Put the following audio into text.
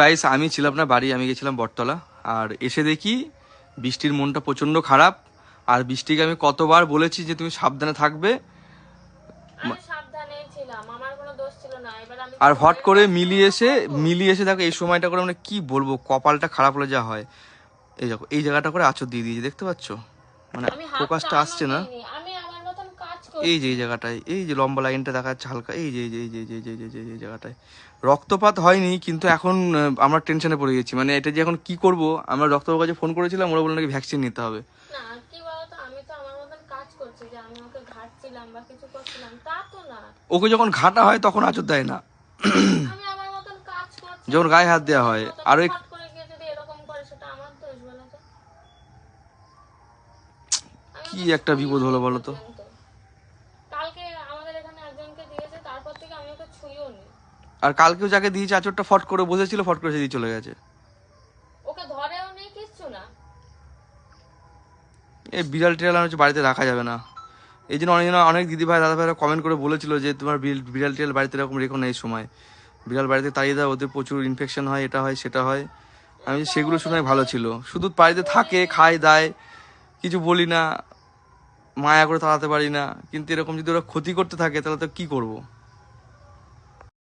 Guys আমি ছিলাম না বাড়ি আমি গেছিলাম বটতলা। আর এসে দেখি বৃষ্টির মনটা প্রচণ্ড খারাপ। আর বৃষ্টিকে আমি কতবার বলেছি যে তুমি সাবধানে থাকবে। আর হট করে মিলি এসে মিলি এসে দেখো এই সময়টা করে মানে কি বলব কপালটা খারাপ হলে যা হয়। এই দেখো এই জায়গাটা করে আচর দিয়ে দিয়েছে দেখতে পাচ্ছ? মানে ফোকাসটা আসছে না আমি আমার মতন কাজ করি এই যে এই জায়গাটায় এই যে লম্বা লাইনটা দেখা যাচ্ছে হালকা এই যে এই যে এই যে এই যে এই যে এই জায়গাটায়। রক্তপাত হয়নি কিন্তু এখন আমরা টেনশনে পড়ে গেছি। মানে এটা যে এখন কি করব? আমরা ডক্টরের কাছে ফোন করেছিলাম ওরা বলল নাকি ভ্যাকসিন নিতে হবে। ওকে যখন ঘাটা হয় তখন আচর দেয় না। যখন গায়ে হাত দেওয়া হয় আর ওই কি একটা বিপদ হলো বলো তো পর্যন্ত। কালকে আমাদের এখানে একজনকে দিয়েছে তারপর থেকে আমি ওকে ছুঁইও নি আর কালকেও যাকে দিয়েছে আচরটা ফট করে বসেছিল ফট করে সে দিয়ে চলে গেছে। ওকে ধরেও নেই কিচ্ছু না। এই বিড়াল টিড়াল হচ্ছে বাড়িতে রাখা যাবে না। এই জন্য অনেকজন অনেক দিদি ভাই দাদা ভাইরা কমেন্ট করে বলেছিল যে তোমার বিড়- বিড়াল টিড়াল বাড়িতে এরকম রেখো না এই সময়। বিড়াল বাড়িতে তাড়িয়ে দেয় ওদের প্রচুর ইনফেকশন হয় এটা হয় সেটা হয়। আমি সেগুলো শুনে ভালো ছিল। শুধু বাড়িতে থাকে খায় দায় কিছু বলি না মায়া করে তাড়াতে পারি না। কিন্তু এরকম যদি ওরা ক্ষতি করতে থাকে তাহলে তো কী করব?